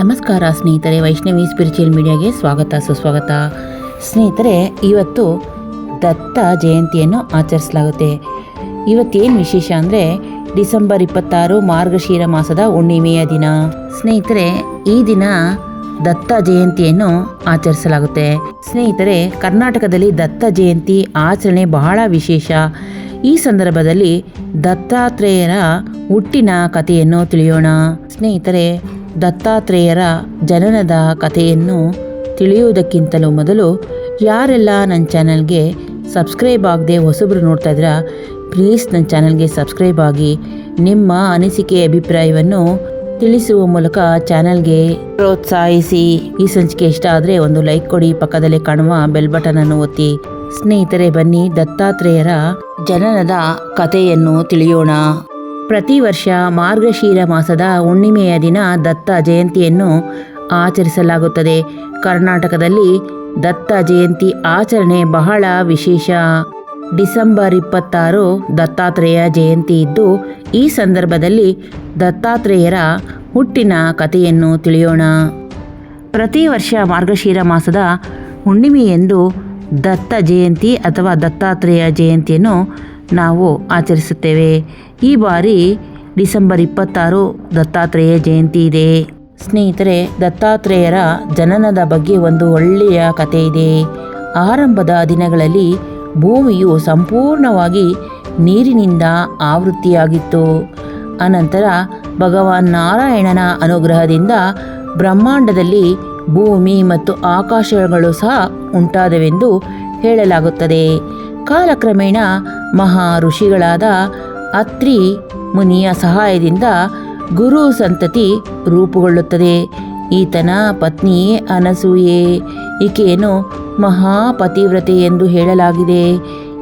ನಮಸ್ಕಾರ ಸ್ನೇಹಿತರೆ, ವೈಷ್ಣವಿ ಸ್ಪಿರಿಚುವಲ್ ಮೀಡಿಯಾಗೆ ಸ್ವಾಗತ, ಸುಸ್ವಾಗತ. ಸ್ನೇಹಿತರೆ, ಇವತ್ತು ದತ್ತ ಜಯಂತಿಯನ್ನು ಆಚರಿಸಲಾಗುತ್ತೆ. ಇವತ್ತೇನು ವಿಶೇಷ ಅಂದರೆ ಡಿಸೆಂಬರ್ ಇಪ್ಪತ್ತಾರು ಮಾರ್ಗಶೀರ ಮಾಸದ ಹುಣ್ಣಿಮೆಯ ದಿನ. ಸ್ನೇಹಿತರೆ, ಈ ದಿನ ದತ್ತ ಜಯಂತಿಯನ್ನು ಆಚರಿಸಲಾಗುತ್ತೆ. ಸ್ನೇಹಿತರೆ, ಕರ್ನಾಟಕದಲ್ಲಿ ದತ್ತ ಜಯಂತಿ ಆಚರಣೆ ಬಹಳ ವಿಶೇಷ. ಈ ಸಂದರ್ಭದಲ್ಲಿ ದತ್ತಾತ್ರೇಯರ ಹುಟ್ಟಿನ ಕಥೆಯನ್ನು ತಿಳಿಯೋಣ. ಸ್ನೇಹಿತರೆ ದತ್ತಾತ್ರೇಯರ ಜನನದ ಕಥೆಯನ್ನು ತಿಳಿಯುವುದಕ್ಕಿಂತಲೂ ಮೊದಲು ಯಾರೆಲ್ಲ ನನ್ನ ಚಾನಲ್ಗೆ ಸಬ್ಸ್ಕ್ರೈಬ್ ಆಗದೆ ಹೊಸಬ್ರು ನೋಡ್ತಾ ಇದ್ದೀರಾ ಪ್ಲೀಸ್ ನನ್ನ ಚಾನಲ್ಗೆ ಸಬ್ಸ್ಕ್ರೈಬ್ ಆಗಿ ನಿಮ್ಮ ಅನಿಸಿಕೆ, ಅಭಿಪ್ರಾಯವನ್ನು ತಿಳಿಸುವ ಮೂಲಕ ಚಾನಲ್ಗೆ ಪ್ರೋತ್ಸಾಹಿಸಿ. ಈ ಸಂಚಿಕೆ ಇಷ್ಟ ಆದರೆ ಒಂದು ಲೈಕ್ ಕೊಡಿ, ಪಕ್ಕದಲ್ಲಿ ಕಾಣುವ ಬೆಲ್ ಬಟನ್ ಅನ್ನು ಒತ್ತಿ. ಸ್ನೇಹಿತರೆ, ಬನ್ನಿ ದತ್ತಾತ್ರೇಯರ ಜನನದ ಕಥೆಯನ್ನು ತಿಳಿಯೋಣ. ಪ್ರತಿ ವರ್ಷ ಮಾರ್ಗಶೀರ ಮಾಸದ ಹುಣ್ಣಿಮೆಯ ದಿನ ದತ್ತ ಜಯಂತಿಯನ್ನು ಆಚರಿಸಲಾಗುತ್ತದೆ. ಕರ್ನಾಟಕದಲ್ಲಿ ದತ್ತ ಜಯಂತಿ ಆಚರಣೆ ಬಹಳ ವಿಶೇಷ. ಡಿಸೆಂಬರ್ ಇಪ್ಪತ್ತಾರು ದತ್ತಾತ್ರೇಯ ಜಯಂತಿ ಇದ್ದು, ಈ ಸಂದರ್ಭದಲ್ಲಿ ದತ್ತಾತ್ರೇಯರ ಹುಟ್ಟಿನ ಕಥೆಯನ್ನು ತಿಳಿಯೋಣ. ಪ್ರತಿ ವರ್ಷ ಮಾರ್ಗಶೀರ ಮಾಸದ ಹುಣ್ಣಿಮೆಯೆಂದು ದತ್ತ ಜಯಂತಿ ಅಥವಾ ದತ್ತಾತ್ರೇಯ ಜಯಂತಿಯನ್ನು ನಾವು ಆಚರಿಸುತ್ತೇವೆ. ಈ ಬಾರಿ ಡಿಸೆಂಬರ್ ಇಪ್ಪತ್ತಾರು ದತ್ತಾತ್ರೇಯ ಜಯಂತಿ ಇದೆ. ಸ್ನೇಹಿತರೆ, ದತ್ತಾತ್ರೇಯರ ಜನನದ ಬಗ್ಗೆ ಒಂದು ಒಳ್ಳೆಯ ಕಥೆ ಇದೆ. ಆರಂಭದ ದಿನಗಳಲ್ಲಿ ಭೂಮಿಯು ಸಂಪೂರ್ಣವಾಗಿ ನೀರಿನಿಂದ ಆವೃತ್ತಿಯಾಗಿತ್ತು. ಅನಂತರ ಭಗವಾನ್ ನಾರಾಯಣನ ಅನುಗ್ರಹದಿಂದ ಬ್ರಹ್ಮಾಂಡದಲ್ಲಿ ಭೂಮಿ ಮತ್ತು ಆಕಾಶಗಳು ಸಹ ಉಂಟಾದವೆಂದು ಹೇಳಲಾಗುತ್ತದೆ. ಕಾಲಕ್ರಮೇಣ ಮಹಾ ಋಷಿಗಳಾದ ಅತ್ರಿ ಮುನಿಯ ಸಹಾಯದಿಂದ ಗುರು ಸಂತತಿ ರೂಪುಗೊಳ್ಳುತ್ತದೆ. ಈತನ ಪತ್ನಿ ಅನಸೂಯೆ. ಈಕೆಯನ್ನು ಮಹಾಪತಿವ್ರತೆ ಎಂದು ಹೇಳಲಾಗಿದೆ.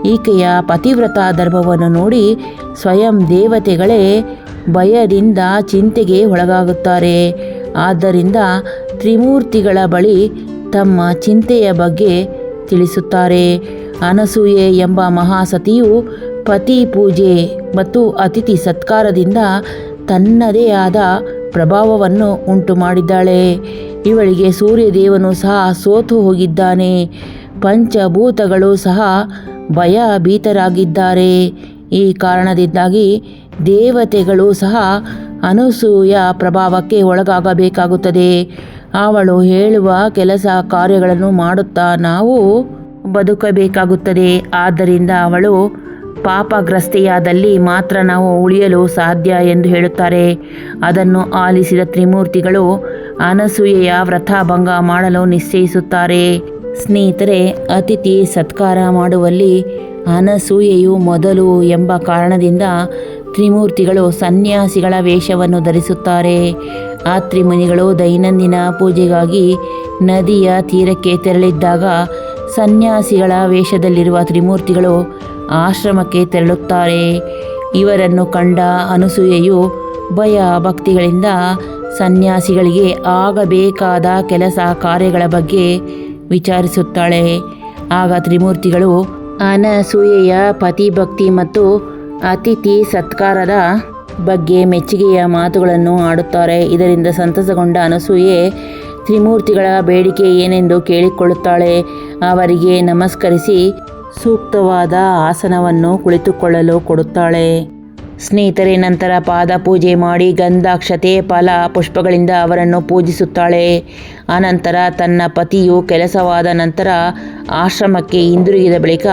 ಈಕೆಯ ಪತಿವ್ರತ ಧರ್ಮವನ್ನು ನೋಡಿ ಸ್ವಯಂ ದೇವತೆಗಳೇ ಭಯದಿಂದ ಚಿಂತೆಗೆ ಒಳಗಾಗುತ್ತಾರೆ. ಆದ್ದರಿಂದ ತ್ರಿಮೂರ್ತಿಗಳ ಬಳಿ ತಮ್ಮ ಚಿಂತೆಯ ಬಗ್ಗೆ ತಿಳಿಸುತ್ತಾರೆ. ಅನಸೂಯೆ ಎಂಬ ಮಹಾಸತಿಯು ಪತಿ ಪೂಜೆ ಮತ್ತು ಅತಿಥಿ ಸತ್ಕಾರದಿಂದ ತನ್ನದೇ ಆದ ಪ್ರಭಾವವನ್ನು ಉಂಟು ಮಾಡಿದ್ದಾಳೆ ಇವಳಿಗೆ ಸೂರ್ಯದೇವನು ಸಹ ಸೋತು ಹೋಗಿದ್ದಾನೆ. ಪಂಚಭೂತಗಳು ಸಹ ಭಯ ಭೀತರಾಗಿದ್ದಾರೆ ಈ ಕಾರಣದಿಂದಾಗಿ ದೇವತೆಗಳು ಸಹ ಅನಸೂಯ ಪ್ರಭಾವಕ್ಕೆ ಒಳಗಾಗಬೇಕಾಗುತ್ತದೆ. ಅವಳು ಹೇಳುವ ಕೆಲಸ ಕಾರ್ಯಗಳನ್ನು ಮಾಡುತ್ತಾ ನಾವು ಬದುಕಬೇಕಾಗುತ್ತದೆ. ಆದ್ದರಿಂದ ಅವಳು ಪಾಪಗ್ರಸ್ತೆಯಾದಲ್ಲಿ ಮಾತ್ರ ನಾವು ಉಳಿಯಲು ಸಾಧ್ಯ ಎಂದು ಹೇಳುತ್ತಾರೆ. ಅದನ್ನು ಆಲಿಸಿದ ತ್ರಿಮೂರ್ತಿಗಳು ಅನಸೂಯೆಯ ವ್ರತಭಂಗ ಮಾಡಲು ನಿಶ್ಚಯಿಸುತ್ತಾರೆ. ಸ್ನೇಹಿತರೆ, ಅತಿಥಿ ಸತ್ಕಾರ ಮಾಡುವಲ್ಲಿ ಅನಸೂಯೆಯು ಮೊದಲು ಎಂಬ ಕಾರಣದಿಂದ ತ್ರಿಮೂರ್ತಿಗಳು ಸನ್ಯಾಸಿಗಳ ವೇಷವನ್ನು ಧರಿಸುತ್ತಾರೆ. ಆ ತ್ರಿಮುನಿಗಳು ದೈನಂದಿನ ಪೂಜೆಗಾಗಿ ನದಿಯ ತೀರಕ್ಕೆ ತೆರಳಿದ್ದಾಗ ಸನ್ಯಾಸಿಗಳ ವೇಷದಲ್ಲಿರುವ ತ್ರಿಮೂರ್ತಿಗಳು ಆಶ್ರಮಕ್ಕೆ ತೆರಳುತ್ತಾರೆ. ಇವರನ್ನು ಕಂಡ ಅನಸೂಯೆಯು ಭಯ ಭಕ್ತಿಗಳಿಂದ ಸನ್ಯಾಸಿಗಳಿಗೆ ಆಗಬೇಕಾದ ಕೆಲಸ ಕಾರ್ಯಗಳ ಬಗ್ಗೆ ವಿಚಾರಿಸುತ್ತಾಳೆ. ಆಗ ತ್ರಿಮೂರ್ತಿಗಳು ಅನಸೂಯೆಯ ಪತಿಭಕ್ತಿ ಮತ್ತು ಅತಿಥಿ ಸತ್ಕಾರದ ಬಗ್ಗೆ ಮೆಚ್ಚುಗೆಯ ಮಾತುಗಳನ್ನು ಆಡುತ್ತಾರೆ. ಇದರಿಂದ ಸಂತಸಗೊಂಡ ಅನಸೂಯೆ ತ್ರಿಮೂರ್ತಿಗಳ ಬೇಡಿಕೆ ಏನೆಂದು ಕೇಳಿಕೊಳ್ಳುತ್ತಾಳೆ. ಅವರಿಗೆ ನಮಸ್ಕರಿಸಿ ಸೂಕ್ತವಾದ ಆಸನವನ್ನು ಕುಳಿತುಕೊಳ್ಳಲು ಕೊಡುತ್ತಾಳೆ. ಸ್ನೇಹಿತರೆ, ನಂತರ ಪಾದ ಪೂಜೆ ಮಾಡಿ ಗಂಧಾಕ್ಷತೆ, ಫಲ, ಪುಷ್ಪಗಳಿಂದ ಅವರನ್ನು ಪೂಜಿಸುತ್ತಾಳೆ. ಆನಂತರ ತನ್ನ ಪತಿಯು ಕೆಲಸವಾದ ನಂತರ ಆಶ್ರಮಕ್ಕೆ ಹಿಂದಿರುಗಿದ ಬಳಿಕ,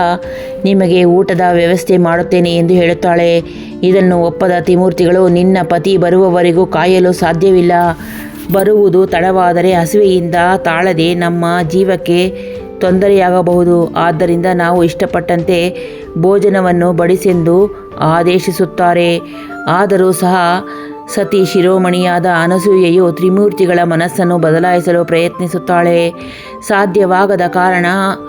ನಿಮಗೆ ಊಟದ ವ್ಯವಸ್ಥೆ ಮಾಡುತ್ತೇನೆ ಎಂದು ಹೇಳುತ್ತಾಳೆ. ಇದನ್ನು ಒಪ್ಪದ ತಿಮೂರ್ತಿಗಳು ನಿನ್ನ ಪತಿ ಬರುವವರೆಗೂ ಕಾಯಲು ಸಾಧ್ಯವಿಲ್ಲ. ಬರುವುದು ತಡವಾದರೆ ಹಸಿವೆಯಿಂದ ತಾಳದೆ ನಮ್ಮ ಜೀವಕ್ಕೆ ತೊಂದರೆಯಾಗಬಹುದು. ಆದ್ದರಿಂದ ನಾವು ಇಷ್ಟಪಟ್ಟಂತೆ ಭೋಜನವನ್ನು ಬಡಿಸೆಂದು ಆದೇಶಿಸುತ್ತಾರೆ. ಆದರೂ ಸಹ ಸತಿ ಶಿರೋಮಣಿಯಾದ ಅನಸೂಯೆಯು ತ್ರಿಮೂರ್ತಿಗಳ ಮನಸ್ಸನ್ನು ಬದಲಾಯಿಸಲು ಪ್ರಯತ್ನಿಸುತ್ತಾಳೆ. ಸಾಧ್ಯವಾಗದ ಕಾರಣ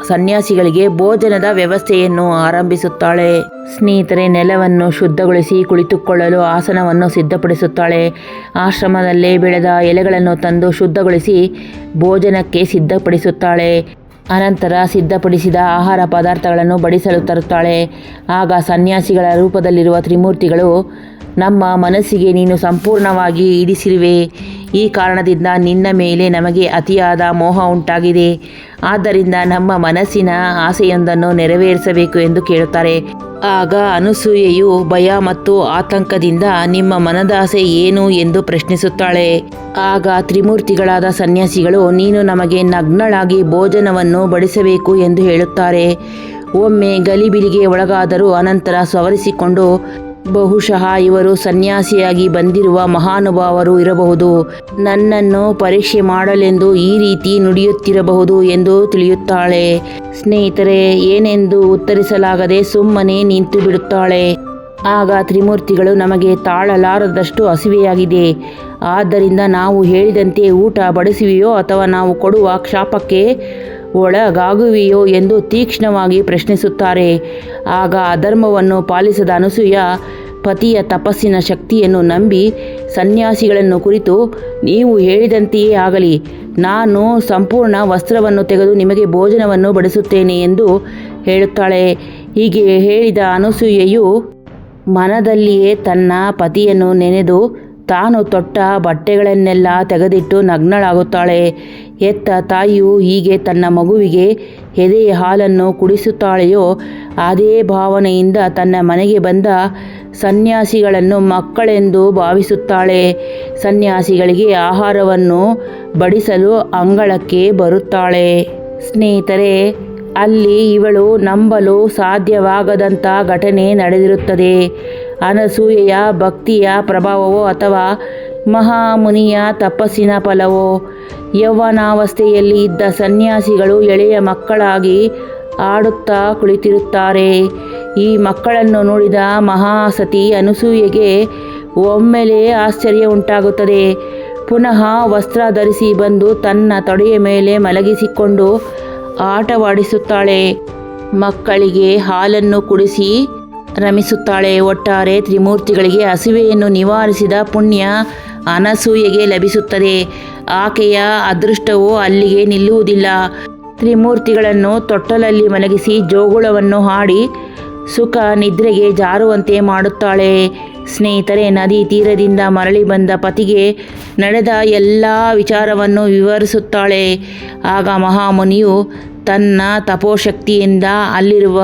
ಸನ್ಯಾಸಿಗಳಿಗೆ ಭೋಜನದ ವ್ಯವಸ್ಥೆಯನ್ನು ಆರಂಭಿಸುತ್ತಾಳೆ. ಸ್ನೇಹಿತರೆ, ನೆಲವನ್ನು ಶುದ್ಧಗೊಳಿಸಿ ಕುಳಿತುಕೊಳ್ಳಲು ಆಸನವನ್ನು ಸಿದ್ಧಪಡಿಸುತ್ತಾಳೆ. ಆಶ್ರಮದಲ್ಲೇ ಬೆಳೆದ ಎಲೆಗಳನ್ನು ತಂದು ಶುದ್ಧಗೊಳಿಸಿ ಭೋಜನಕ್ಕೆ ಸಿದ್ಧಪಡಿಸುತ್ತಾಳೆ. ಅನಂತರ ಸಿದ್ಧಪಡಿಸಿದ ಆಹಾರ ಪದಾರ್ಥಗಳನ್ನು ಬಡಿಸಲು ತರುತ್ತಾಳೆ. ಆಗ ಸನ್ಯಾಸಿಗಳ ರೂಪದಲ್ಲಿರುವ ತ್ರಿಮೂರ್ತಿಗಳು ನಮ್ಮ ಮನಸ್ಸಿಗೆ ನೀನು ಸಂಪೂರ್ಣವಾಗಿ ಇಡಿಸಿರುವೆ ಈ ಕಾರಣದಿಂದ ನಿನ್ನ ಮೇಲೆ ನಮಗೆ ಅತಿಯಾದ ಮೋಹ ಉಂಟಾಗಿದೆ. ಆದ್ದರಿಂದ ನಮ್ಮ ಮನಸ್ಸಿನ ಆಸೆಯೊಂದನ್ನು ನೆರವೇರಿಸಬೇಕು ಎಂದು ಕೇಳುತ್ತಾರೆ. ಆಗ ಅನಸೂಯೆಯು ಭಯ ಮತ್ತು ಆತಂಕದಿಂದ ನಿಮ್ಮ ಮನದಾಸೆ ಏನು ಎಂದು ಪ್ರಶ್ನಿಸುತ್ತಾಳೆ. ಆಗ ತ್ರಿಮೂರ್ತಿಗಳಾದ ಸನ್ಯಾಸಿಗಳು, ನೀನು ನಮಗೆ ನಗ್ನಳಾಗಿ ಭೋಜನವನ್ನು ಬಡಿಸಬೇಕು ಎಂದು ಹೇಳುತ್ತಾರೆ. ಒಮ್ಮೆ ಗಲಿಬಿಲಿಗೆ ಒಳಗಾದರೂ ಅನಂತರ ಸವರಿಸಿಕೊಂಡು ಬಹುಶಃ ಇವರು ಸನ್ಯಾಸಿಯಾಗಿ ಬಂದಿರುವ ಮಹಾನುಭಾವರು ಇರಬಹುದು. ನನ್ನನ್ನು ಪರೀಕ್ಷೆ ಮಾಡಲೆಂದು ಈ ರೀತಿ ನುಡಿಯುತ್ತಿರಬಹುದು ಎಂದು ತಿಳಿಯುತ್ತಾಳೆ. ಸ್ನೇಹಿತರೆ, ಏನೆಂದು ಉತ್ತರಿಸಲಾಗದೆ ಸುಮ್ಮನೆ ನಿಂತು ಬಿಡುತ್ತಾಳೆ. ಆಗ ತ್ರಿಮೂರ್ತಿಗಳು ನಮಗೆ ತಾಳಲಾರದಷ್ಟು ಹಸಿವೆಯಾಗಿದೆ. ಆದ್ದರಿಂದ ನಾವು ಹೇಳಿದಂತೆ ಊಟ ಬಡಿಸುವೆಯೋ ಅಥವಾ ನಾವು ಕೊಡುವ ಕ್ಷಾಪಕ್ಕೆ ಒಳಗಾಗುವೆಯೋ ಎಂದು ತೀಕ್ಷ್ಣವಾಗಿ ಪ್ರಶ್ನಿಸುತ್ತಾರೆ. ಆಗ ಅಧರ್ಮವನ್ನು ಪಾಲಿಸದ ಅನಸೂಯ ಪತಿಯ ತಪಸ್ಸಿನ ಶಕ್ತಿಯನ್ನು ನಂಬಿ ಸನ್ಯಾಸಿಗಳನ್ನು ಕುರಿತು ನೀವು ಹೇಳಿದಂತೆಯೇ ಆಗಲಿ, ನಾನು ಸಂಪೂರ್ಣ ವಸ್ತ್ರವನ್ನು ತೆಗೆದು ನಿಮಗೆ ಭೋಜನವನ್ನು ಬಡಿಸುತ್ತೇನೆ ಎಂದು ಹೇಳುತ್ತಾಳೆ. ಹೀಗೆ ಹೇಳಿದ ಅನಸೂಯೆಯು ಮನದಲ್ಲಿಯೇ ತನ್ನ ಪತಿಯನ್ನು ನೆನೆದು ತಾನು ತೊಟ್ಟ ಬಟ್ಟೆಗಳನ್ನೆಲ್ಲ ತೆಗೆದಿಟ್ಟು ನಗ್ನಳಾಗುತ್ತಾಳೆ. ಎತ್ತ ತಾಯಿಯು ಹೀಗೆ ತನ್ನ ಮಗುವಿಗೆ ಎದೆಯ ಹಾಲನ್ನು ಕುಡಿಸುತ್ತಾಳೆಯೋ, ಅದೇ ಭಾವನೆಯಿಂದ ತನ್ನ ಮನೆಗೆ ಬಂದ ಸನ್ಯಾಸಿಗಳನ್ನು ಮಕ್ಕಳೆಂದು ಭಾವಿಸುತ್ತಾಳೆ. ಸನ್ಯಾಸಿಗಳಿಗೆ ಆಹಾರವನ್ನು ಬಡಿಸಲು ಅಂಗಳಕ್ಕೆ ಬರುತ್ತಾಳೆ. ಸ್ನೇಹಿತರೆ, ಅಲ್ಲಿ ಇವಳು ನಂಬಲು ಸಾಧ್ಯವಾಗದಂಥ ಘಟನೆ ನಡೆದಿರುತ್ತದೆ. ಅನಸೂಯೆಯ ಭಕ್ತಿಯ ಪ್ರಭಾವವೋ ಅಥವಾ ಮಹಾಮುನಿಯ ತಪಸ್ಸಿನ ಫಲವೋ? ಯೌವನಾವಸ್ಥೆಯಲ್ಲಿ ಇದ್ದ ಸನ್ಯಾಸಿಗಳು ಎಳೆಯ ಮಕ್ಕಳಾಗಿ ಆಡುತ್ತಾ ಕುಳಿತಿರುತ್ತಾರೆ. ಈ ಮಕ್ಕಳನ್ನು ನೋಡಿದ ಮಹಾಸತಿ ಅನಸೂಯೆಗೆ ಒಮ್ಮೆಲೇ ಆಶ್ಚರ್ಯ ಉಂಟಾಗುತ್ತದೆ. ಪುನಃ ವಸ್ತ್ರ ಧರಿಸಿ ಬಂದು ತನ್ನ ತೊಡೆಯ ಮೇಲೆ ಮಲಗಿಸಿಕೊಂಡು ಆಟವಾಡಿಸುತ್ತಾಳೆ. ಮಕ್ಕಳಿಗೆ ಹಾಲನ್ನು ಕುಡಿಸಿ ರಮಿಸುತ್ತಾಳೆ. ಒಟ್ಟಾರೆ ತ್ರಿಮೂರ್ತಿಗಳಿಗೆ ಹಸಿವೆಯನ್ನು ನಿವಾರಿಸಿದ ಪುಣ್ಯ ಅನಸೂಯೆಗೆ ಲಭಿಸುತ್ತದೆ. ಆಕೆಯ ಅದೃಷ್ಟವು ಅಲ್ಲಿಗೆ ನಿಲ್ಲುವುದಿಲ್ಲ. ತ್ರಿಮೂರ್ತಿಗಳನ್ನು ತೊಟ್ಟಲಲ್ಲಿ ಮಲಗಿಸಿ ಜೋಗುಳವನ್ನು ಹಾಡಿ ಸುಖ ನಿದ್ರೆಗೆ ಜಾರುವಂತೆ ಮಾಡುತ್ತಾಳೆ. ಸ್ನೇಹಿತರೆ, ನದಿ ತೀರದಿಂದ ಮರಳಿ ಬಂದ ಪತಿಗೆ ನಡೆದ ಎಲ್ಲ ವಿಚಾರವನ್ನು ವಿವರಿಸುತ್ತಾಳೆ. ಆಗ ಮಹಾಮುನಿಯು ತನ್ನ ತಪೋಶಕ್ತಿಯಿಂದ ಅಲ್ಲಿರುವ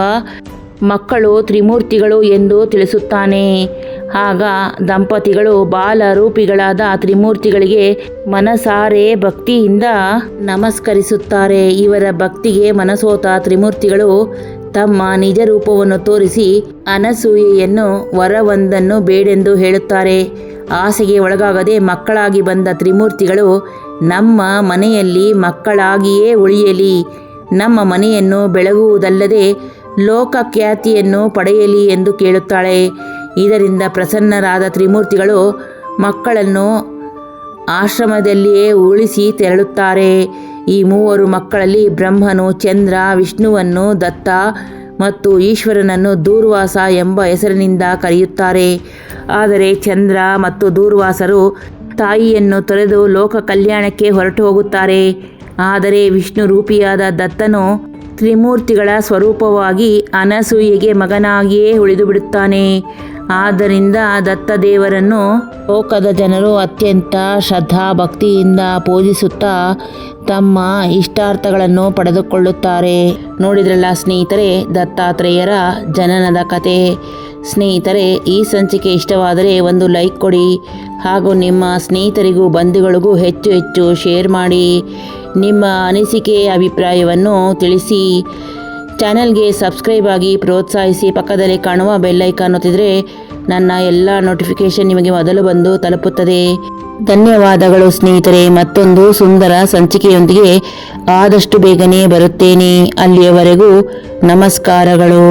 ಮಕ್ಕಳು, ತ್ರಿಮೂರ್ತಿಗಳು ಎಂದು ತಿಳಿಸುತ್ತಾನೆ. ಆಗ ದಂಪತಿಗಳು, ಬಾಲರೂಪಿಗಳಾದ ತ್ರಿಮೂರ್ತಿಗಳಿಗೆ ಮನಸಾರೆ ಭಕ್ತಿಯಿಂದ ನಮಸ್ಕರಿಸುತ್ತಾರೆ. ಇವರ ಭಕ್ತಿಗೆ ಮನಸೋತ ತ್ರಿಮೂರ್ತಿಗಳು ತಮ್ಮ ನಿಜ ರೂಪವನ್ನು ತೋರಿಸಿ ಅನಸೂಯೆಯನ್ನು ವರವೊಂದನ್ನು ಬೇಡೆಂದು ಹೇಳುತ್ತಾರೆ. ಆಸೆಗೆ ಒಳಗಾಗದೆ ಮಕ್ಕಳಾಗಿ ಬಂದ ತ್ರಿಮೂರ್ತಿಗಳು, ನಮ್ಮ ಮನೆಯಲ್ಲಿ ಮಕ್ಕಳಾಗಿಯೇ ಉಳಿಯಲಿ. ನಮ್ಮ ಮನೆಯನ್ನು ಬೆಳಗುವುದಲ್ಲದೆ ಲೋಕಖ್ಯಾತಿಯನ್ನು ಪಡೆಯಲಿ ಎಂದು ಕೇಳುತ್ತಾಳೆ. ಇದರಿಂದ ಪ್ರಸನ್ನರಾದ ತ್ರಿಮೂರ್ತಿಗಳು ಮಕ್ಕಳನ್ನು ಆಶ್ರಮದಲ್ಲಿಯೇ ಉಳಿಸಿ ತೆರಳುತ್ತಾರೆ. ಈ ಮೂವರು ಮಕ್ಕಳಲ್ಲಿ ಬ್ರಹ್ಮನು, ಚಂದ್ರ, ವಿಷ್ಣುವನ್ನು, ದತ್ತ ಮತ್ತು ಈಶ್ವರನನ್ನು ದೂರ್ವಾಸ ಎಂಬ ಹೆಸರಿನಿಂದ ಕರೆಯುತ್ತಾರೆ. ಆದರೆ ಚಂದ್ರ ಮತ್ತು ದೂರ್ವಾಸರು ತಾಯಿಯನ್ನು ತೊರೆದು ಲೋಕ ಕಲ್ಯಾಣಕ್ಕೆ ಹೊರಟು ಹೋಗುತ್ತಾರೆ. ಆದರೆ ವಿಷ್ಣು ರೂಪಿಯಾದ ದತ್ತನು ತ್ರಿಮೂರ್ತಿಗಳ ಸ್ವರೂಪವಾಗಿ ಅನಸೂಯೆಗೆ ಮಗನಾಗಿಯೇ ಉಳಿದು ಬಿಡುತ್ತಾನೆ ಆದ್ದರಿಂದ ದತ್ತದೇವರನ್ನು ಲೋಕದ ಜನರು ಅತ್ಯಂತ ಶ್ರದ್ಧಾ ಭಕ್ತಿಯಿಂದ ಪೂಜಿಸುತ್ತಾ ತಮ್ಮ ಇಷ್ಟಾರ್ಥಗಳನ್ನು ಪಡೆದುಕೊಳ್ಳುತ್ತಾರೆ. ನೋಡಿದ್ರಲ್ಲ ಸ್ನೇಹಿತರೆ, ದತ್ತಾತ್ರೇಯರ ಜನನದ ಕತೆ. ಸ್ನೇಹಿತರೆ, ಈ ಸಂಚಿಕೆ ಇಷ್ಟವಾದರೆ ಒಂದು ಲೈಕ್ ಕೊಡಿ ಹಾಗೂ ನಿಮ್ಮ ಸ್ನೇಹಿತರಿಗೂ ಬಂಧುಗಳಿಗೂ ಹೆಚ್ಚು ಹೆಚ್ಚು ಶೇರ್ ಮಾಡಿ ನಿಮ್ಮ ಅನಿಸಿಕೆ, ಅಭಿಪ್ರಾಯವನ್ನು ತಿಳಿಸಿ. ಚಾನಲ್ಗೆ ಸಬ್ಸ್ಕ್ರೈಬ್ ಆಗಿ ಪ್ರೋತ್ಸಾಹಿಸಿ ಪಕ್ಕದಲ್ಲಿ ಕಾಣುವ ಬೆಲ್ಲೈಕಾನ್ ಒತ್ತಿದರೆ ನನ್ನ ಎಲ್ಲ ನೋಟಿಫಿಕೇಷನ್ ನಿಮಗೆ ಮೊದಲು ಬಂದು ತಲುಪುತ್ತದೆ. ಧನ್ಯವಾದಗಳು ಸ್ನೇಹಿತರೆ, ಮತ್ತೊಂದು ಸುಂದರ ಸಂಚಿಕೆಯೊಂದಿಗೆ ಆದಷ್ಟು ಬೇಗನೆ ಬರುತ್ತೇನೆ. ಅಲ್ಲಿಯವರೆಗೂ ನಮಸ್ಕಾರಗಳು.